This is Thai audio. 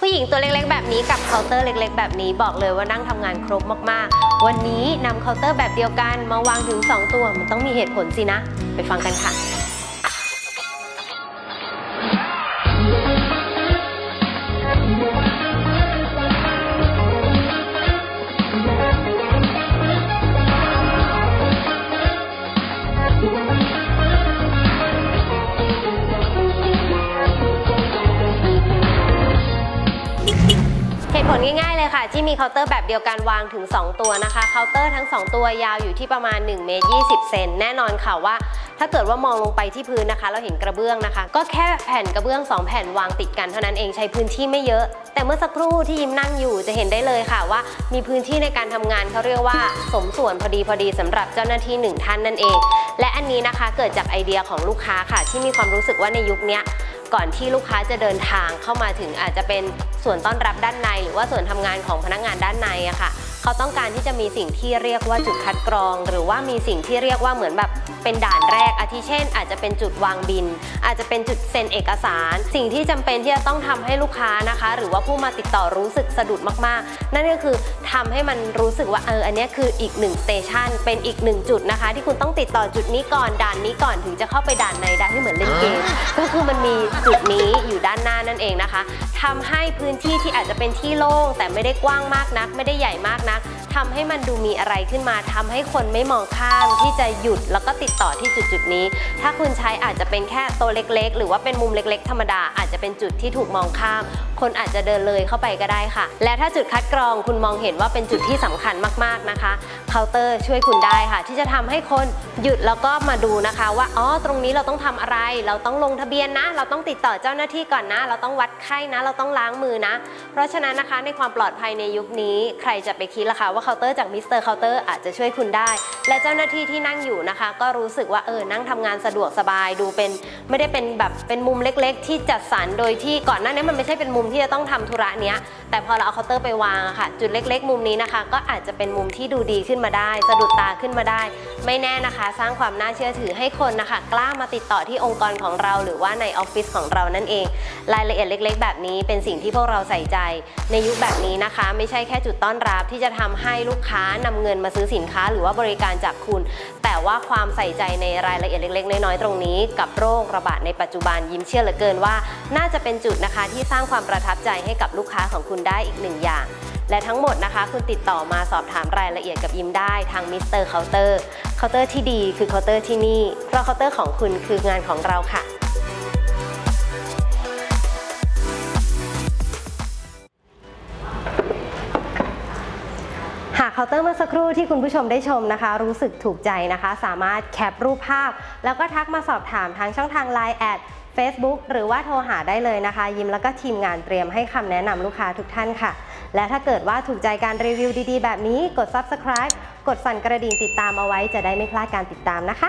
ผู้หญิงตัวเล็กๆ แบบนี้กับเคาน์เตอร์เล็กๆ แบบนี้บอกเลยว่านั่งทำงานครบมากๆ วันนี้นำเคาน์เตอร์แบบเดียวกันมาวางถึง 2 ตัว มันต้องมีเหตุผลสินะ ไปฟังกันค่ะ ลง่ายๆเลยค่ะ ที่มีเคาน์เตอร์แบบเดียวกันวางถึง 2 ตัวนะคะเคาน์เตอร์ทั้ง 2 ตัวยาวอยู่ที่ประมาณ1เมตร20 เซนแน่นอนค่ะว่า ถ้าเกิดว่ามองลงไปที่พื้นนะคะ เราเห็นกระเบื้องนะคะ ก็แค่แผ่นกระเบื้อง 2 แผ่นวางติดกันเท่านั้นเองใช้พื้นที่ไม่เยอะ แต่เมื่อสักครู่ที่ยิ้มนั่งอยู่จะเห็นได้เลยค่ะว่า มีพื้นที่ในการทำงานเขาเรียกว่า สมส่วนพอดีพอดีสำหรับเจ้าหน้าที่หนึ่งท่านนั่นเอง และอันนี้นะคะเกิดจากไอเดียของลูกค้าค่ะ ที่มีความรู้สึกว่าในยุคนี้ ก่อนที่ลูกค้าจะเดินทางเข้ามาถึงอาจจะเป็นส่วนต้อนรับด้านใน หรือว่าส่วนทำงานของพนักงานด้านในอะค่ะ เขาต้องการที่จะมีสิ่งที่เรียกว่าจุดคัดกรอง หรือว่ามีสิ่งที่เรียกว่าเหมือนแบบเป็นด่านแรกอาทิเช่น อาจจะเป็นจุดวางบิน อาจจะเป็นจุดเซ็นเอกสาร สิ่งที่จำเป็นที่จะต้องทำให้ลูกค้านะคะ หรือว่าผู้มาติดต่อรู้สึกสะดุดมากๆ นั่นก็คือทำให้มันรู้สึกว่าเอออันนี้คืออีกหนึ่งสเตชันเป็นอีกหนึ่งจุดนะคะ ที่คุณต้องติดต่อจุดนี้ก่อนด่านนี้ก่อนถึงจะเข้าไปด่านในได้ที่เหมือนเล่นเกมก็คือมันมีจุดนี้อยู่ด้านหน้านั่นเองนะคะทำให้พื้นที่ที่อาจจะเป็นที่โล่งแต่ไม่ได้กว้างมากนัก ไม่ได้ใหญ่มากนักทำให้มันดูมีอะไรขึ้นมาทำให้คนไม่มองข้ามที่จะหยุดแล้วก็ติดต่อที่จุดจุดนี้ ถ้าคุณใช้อาจจะเป็นแค่โตัวเล็ก ๆ หรือว่าเป็นมุมเล็ก ๆ ธรรมดาอาจจะเป็นจุดที่ถูกมองข้าม คนอาจจะเดินเลยเข้าไปก็ได้ค่ะ และถ้าจุดคัดกรองคุณมองเห็นว่าเป็นจุดที่สำคัญมากๆนะคะเคาน์เตอร์ช่วยคุณได้ค่ะ ที่จะทำให้คนหยุดแล้วก็มาดูนะคะ ว่าอ๋อตรงนี้เราต้องทำอะไร เราต้องลงทะเบียนนะ เราต้องติดต่อเจ้าหน้าที่ก่อนนะ เราต้องวัดไข้นะ เราต้องล้างมือนะ เพราะฉะนั้นนะคะในความปลอดภัยในยุคนี้ ใครจะไปคิดล่ะคะว่าเคาน์เตอร์จากมิสเตอร์เคาน์เตอร์อาจจะช่วยคุณได้ และเจ้าหน้าที่ที่นั่งอยู่นะคะ ก็รู้สึกว่าเออนั่งทำงานสะดวกสบายดูเป็น ไม่ได้เป็นแบบเป็นมุมเล็ก ๆ ที่จัดสรรโดยที่ก่อนหน้านี้มันไม่ใช่เป็นมุมที่จะต้องทำธุระเนี้ย แต่พอเราเอาเคาน์เตอร์ไปวางค่ะ จุดเล็ก ๆ มุมนี้นะคะ ก็อาจจะเป็นมุมที่ดูดีขึ้นมาได้ สะดุดตาขึ้นมาได้ ไม่แน่นะคะ สร้างความน่าเชื่อถือให้คนนะคะ กล้ามาติดต่อที่องค์กรของเรา หรือว่าในออฟฟิศของเรานั่นเอง รายละเอียดเล็ก ๆ แบบนี้เป็นสิ่งที่พวกเราใส่ใจ ในยุคแบบนี้นะคะ ไม่ใช่แค่จุดต้อนรับที่จะทำให้ลูกค้านำเงินมาซื้อสินค้า หรือว่าบริการจากคุณ แต่ว่าความใส่ใจในรายละเอียดเล็ก ๆ น้อยๆตรงนี้ กับโรคระบาดในปัจจุบันยิ้มเชื่อเหลือเกินว่า น่าจะเป็นจุดนะคะที่สร้างความประทับใจให้กับลูกค้าของคุณได้อีกหนึ่งอย่าง และทั้งหมดนะคะ คุณติดต่อมาสอบถามรายละเอียดกับยิมได้ทางมิสเตอร์เคาน์เตอร์เคาน์เตอร์ที่ดีคือเคาน์เตอร์ที่นี่เพราะเคาน์เตอร์ของคุณคืองานของเราค่ะหากเคาน์เตอร์เมื่อสักครู่ที่คุณผู้ชมได้ชมนะคะ รู้สึกถูกใจนะคะ สามารถแคปรูปภาพ แล้วก็ทักมาสอบถามทางช่องทาง Line แอด Facebook หรือว่าโทรหาได้เลยนะคะ ยิมแล้วก็ทีมงานเตรียมให้คำแนะนำลูกค้าทุกท่านค่ะ และถ้าเกิดว่าถูกใจการรีวิวดีๆ แบบนี้กด Subscribe กดสั่นกระดิ่งติดตามเอาไว้จะได้ไม่พลาดการติดตามนะคะ